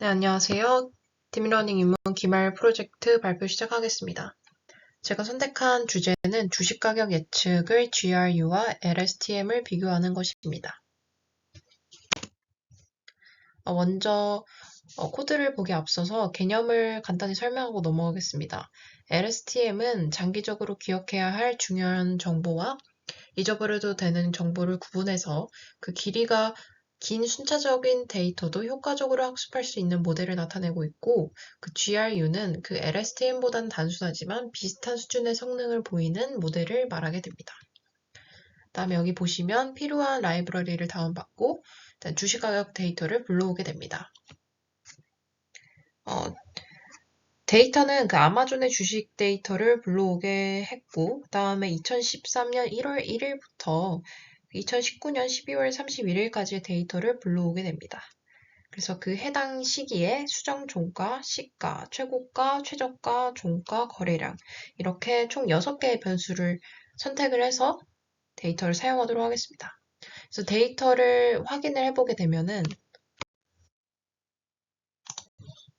네, 안녕하세요. 딥러닝 입문 기말 프로젝트 발표 시작하겠습니다. 제가 선택한 주제는 주식 가격 예측을 GRU와 LSTM을 비교하는 것입니다. 어, 먼저 어, 코드를 보기 앞서서 개념을 간단히 설명하고 넘어가겠습니다. LSTM은 장기적으로 기억해야 할 중요한 정보와 잊어버려도 되는 정보를 구분해서 그 길이가 긴 순차적인 데이터도 효과적으로 학습할 수 있는 모델을 나타내고 있고 그 GRU는 그 LSTM보다는 단순하지만 비슷한 수준의 성능을 보이는 모델을 말하게 됩니다. 다음에 여기 보시면 필요한 라이브러리를 다운받고 주식 가격 데이터를 불러오게 됩니다. 어, 데이터는 그 아마존의 주식 데이터를 불러오게 했고 그 다음에 2013년 1월 1일부터 2019년 12월 31일까지의 데이터를 불러오게 됩니다. 그래서 그 해당 시기에 수정 종가, 시가, 최고가, 최저가, 종가, 거래량 이렇게 총 6개의 변수를 선택을 해서 데이터를 사용하도록 하겠습니다. 그래서 데이터를 확인을 해보게 되면은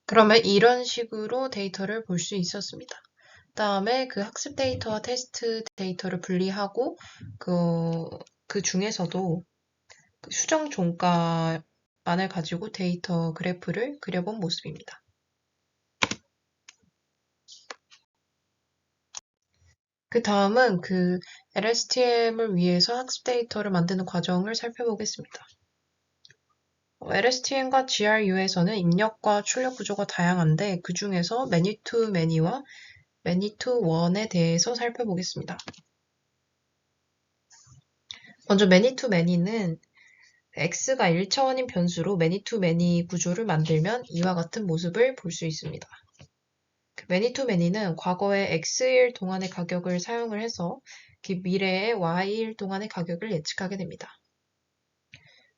그러면 이런 식으로 데이터를 볼 수 있었습니다. 다음에 그 학습 데이터와 테스트 데이터를 분리하고 그, 그 중에서도 그 수정 종가만을 가지고 데이터 그래프를 그려본 모습입니다. 그 다음은 그 LSTM을 위해서 학습 데이터를 만드는 과정을 살펴보겠습니다. LSTM과 GRU에서는 입력과 출력 구조가 다양한데 그 중에서 many to many와 many to one에 대해서 살펴보겠습니다. 먼저 many는 x가 1차원인 변수로 many 구조를 만들면 이와 같은 모습을 볼 수 있습니다. to many는 과거의 x일 동안의 가격을 사용을 해서 그 미래의 y일 동안의 가격을 예측하게 됩니다.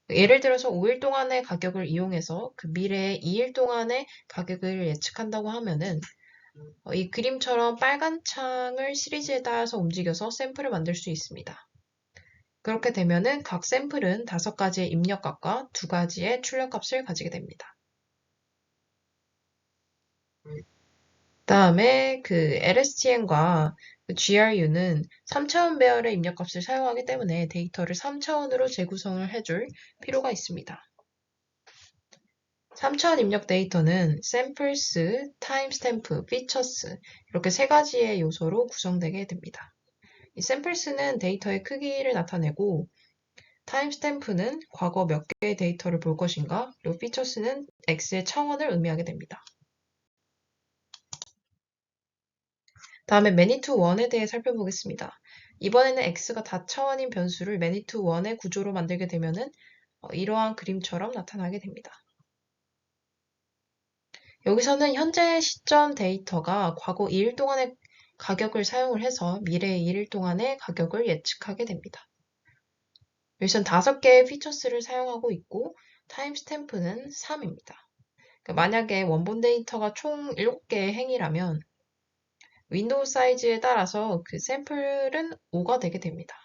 예를 들어서 5일 동안의 가격을 이용해서 그 미래의 2일 동안의 가격을 예측한다고 하면은 어, 이 그림처럼 빨간 창을 시리즈에 따라서 움직여서 샘플을 만들 수 있습니다. 그렇게 되면은 각 샘플은 다섯 가지의 입력값과 두 가지의 출력값을 가지게 됩니다. 다음에 그 LSTM과 그 GRU는 3차원 배열의 입력값을 사용하기 때문에 데이터를 3차원으로 재구성을 해줄 필요가 있습니다. 3차원 입력 데이터는 samples, timestamp, features 이렇게 세 가지의 요소로 구성되게 됩니다. 이 samples는 데이터의 크기를 나타내고 timestamp는 과거 몇 개의 데이터를 볼 것인가 그리고 features는 x의 차원을 의미하게 됩니다. 다음에 many to one에 대해 살펴보겠습니다. 이번에는 x가 다차원인 변수를 many to one의 구조로 만들게 되면은 어, 이러한 그림처럼 나타나게 됩니다. 여기서는 현재 시점 데이터가 과거 2일 동안의 가격을 사용을 해서 미래의 1일 동안의 가격을 예측하게 됩니다. 여기서는 5개의 피처스를 사용하고 있고 타임스탬프는 3입니다. 그러니까 만약에 원본 데이터가 총 7개의 행이라면 윈도우 사이즈에 따라서 그 샘플은 5가 되게 됩니다.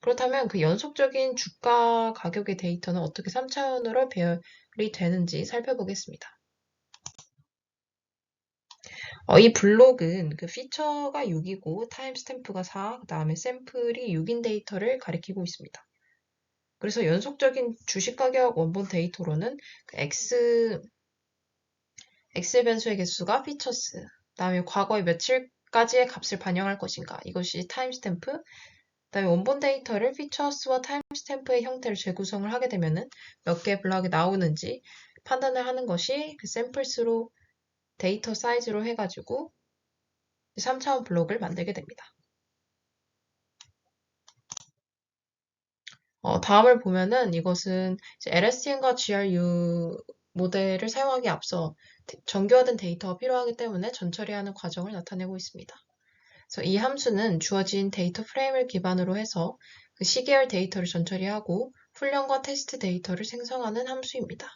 그렇다면 그 연속적인 주가 가격의 데이터는 어떻게 3차원으로 배열이 되는지 살펴보겠습니다. 어, 이 블록은 그 피처가 6이고 타임스탬프가 4, 그 다음에 샘플이 6인 데이터를 가리키고 있습니다. 그래서 연속적인 주식가격 원본 데이터로는 그 X, X 변수의 개수가 피처스, 다음에 과거의 며칠까지의 값을 반영할 것인가. 이것이 타임스탬프. 그 다음에 원본 데이터를 피처스와 타임스탬프의 형태를 재구성을 하게 되면 은 몇 개의 블럭이 나오는지 판단을 하는 것이 그 샘플스로 데이터 사이즈로 해가지고 3차원 블록을 만들게 됩니다. 어, 다음을 보면은 이것은 LSTM과 GRU 모델을 사용하기 앞서 정교화된 데이터가 필요하기 때문에 전처리하는 과정을 나타내고 있습니다. 그래서 이 함수는 주어진 데이터 프레임을 기반으로 해서 그 시계열 데이터를 전처리하고 훈련과 테스트 데이터를 생성하는 함수입니다.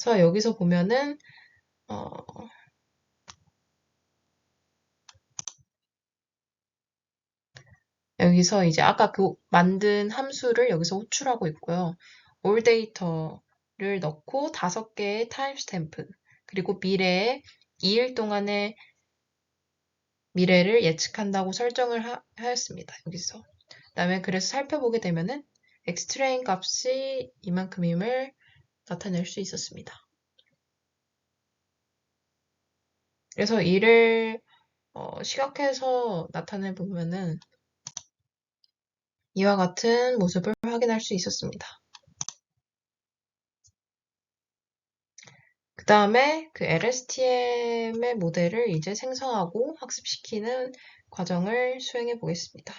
그래서 여기서 보면은 어, 여기서 이제 아까 그 만든 함수를 여기서 호출하고 있고요. 올 데이터 를 넣고 다섯 개의 타임스탬프 그리고 미래에 2일 동안의 미래를 예측한다고 설정을 하, 하였습니다. 여기서. 그 다음에 그래서 살펴보게 되면은 엑스트레인 값이 이만큼임을 나타낼 수 있었습니다. 그래서 이를 어, 시각해서 나타내 보면은 이와 같은 모습을 확인할 수 있었습니다. 그 다음에 그 LSTM의 모델을 이제 생성하고 학습시키는 과정을 수행해 보겠습니다.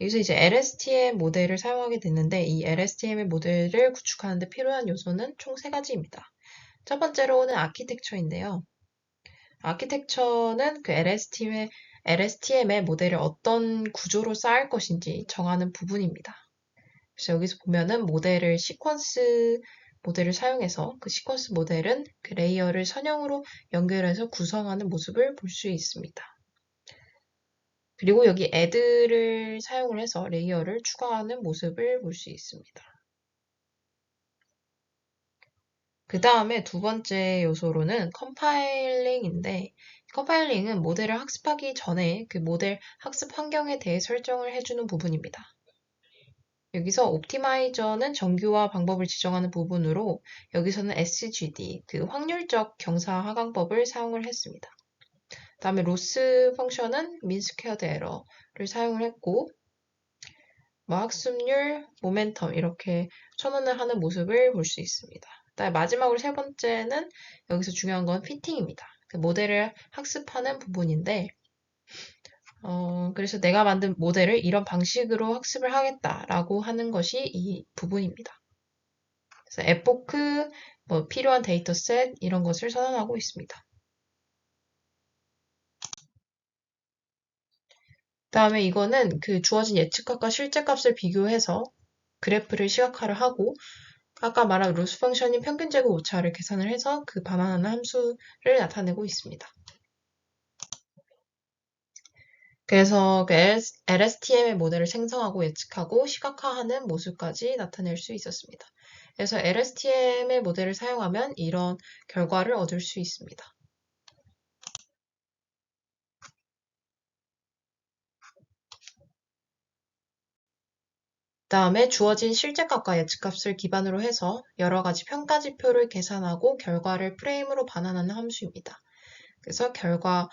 여기서 이제 LSTM 모델을 사용하게 됐는데 이 LSTM의 모델을 구축하는데 필요한 요소는 총 세 가지입니다. 첫 번째로는 아키텍처인데요. 아키텍처는 그 LSTM의, LSTM의 모델을 어떤 구조로 쌓을 것인지 정하는 부분입니다. 그래서 여기서 보면은 모델을 시퀀스 모델을 사용해서 그 시퀀스 모델은 그 레이어를 선형으로 연결해서 구성하는 모습을 볼 수 있습니다. 그리고 여기 add를 사용을 해서 레이어를 추가하는 모습을 볼 수 있습니다. 그 다음에 두 번째 요소로는 컴파일링인데 컴파일링은 모델을 학습하기 전에 그 모델 학습 환경에 대해 설정을 해주는 부분입니다. 여기서 옵티마이저는 정규화 방법을 지정하는 부분으로 여기서는 SGD, 그 확률적 경사 하강법을 사용을 했습니다. 다음에 로스 펑션은 민스퀘어드 에러를 사용을 했고 뭐 학습률, 모멘텀 이렇게 선언을 하는 모습을 볼 수 있습니다. 그다음에 마지막으로 세 번째는 여기서 중요한 건 피팅입니다. 그 모델을 학습하는 부분인데 어, 그래서 내가 만든 모델을 이런 방식으로 학습을 하겠다라고 하는 것이 이 부분입니다. 그래서 에포크, 뭐 필요한 데이터셋 이런 것을 선언하고 있습니다. 다음에 이거는 그 주어진 예측값과 실제값을 비교해서 그래프를 시각화를 하고 아까 말한 로스 펑션인 평균 제곱 오차를 계산을 해서 그 반환하는 함수를 나타내고 있습니다. 그래서 그 LSTM의 모델을 생성하고 예측하고 시각화하는 모습까지 나타낼 수 있었습니다. 그래서 LSTM의 모델을 사용하면 이런 결과를 얻을 수 있습니다. 다음에 주어진 실제값과 예측값을 기반으로 해서 여러 가지 평가지표를 계산하고 결과를 프레임으로 반환하는 함수입니다. 그래서 결과,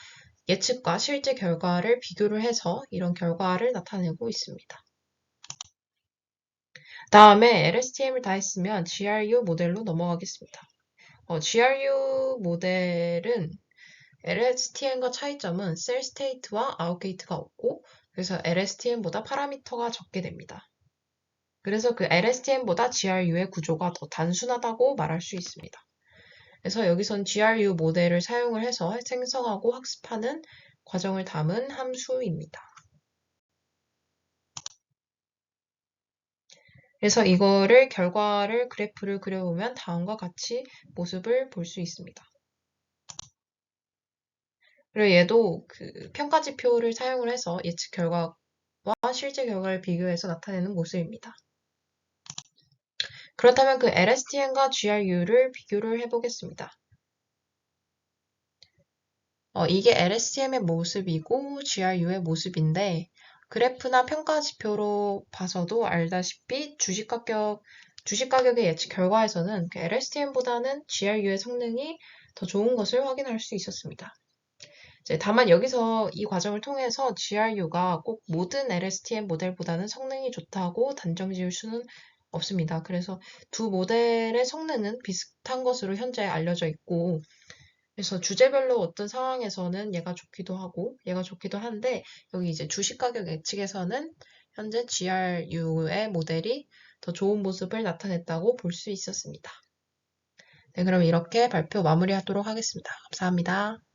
예측과 실제 결과를 비교를 해서 이런 결과를 나타내고 있습니다. 다음에 LSTM을 다 했으면 GRU 모델로 넘어가겠습니다. 어, GRU 모델은 LSTM과 차이점은 셀 스테이트와 아웃게이트가 없고 그래서 LSTM보다 파라미터가 적게 됩니다. 그래서 그 LSTM보다 GRU의 구조가 더 단순하다고 말할 수 있습니다. 그래서 여기선 GRU 모델을 사용을 해서 생성하고 학습하는 과정을 담은 함수입니다. 그래서 이거를 결과를 그래프를 그려보면 다음과 같이 모습을 볼 수 있습니다. 그리고 얘도 그 평가지표를 사용을 해서 예측 결과와 실제 결과를 비교해서 나타내는 모습입니다. 그렇다면 그 LSTM과 GRU를 비교를 해보겠습니다. 어, 이게 LSTM의 모습이고 GRU의 모습인데 그래프나 평가 지표로 봐서도 알다시피 주식 가격, 주식 가격의 예측 결과에서는 그 LSTM보다는 GRU의 성능이 더 좋은 것을 확인할 수 있었습니다. 다만 여기서 이 과정을 통해서 GRU가 꼭 모든 LSTM 모델보다는 성능이 좋다고 단정 지을 수는 없습니다. 그래서 두 모델의 성능은 비슷한 것으로 현재 알려져 있고, 그래서 주제별로 어떤 상황에서는 얘가 좋기도 하고, 얘가 좋기도 한데, 여기 이제 주식 가격 예측에서는 현재 GRU의 모델이 더 좋은 모습을 나타냈다고 볼 수 있었습니다. 네, 그럼 이렇게 발표 마무리하도록 하겠습니다. 감사합니다.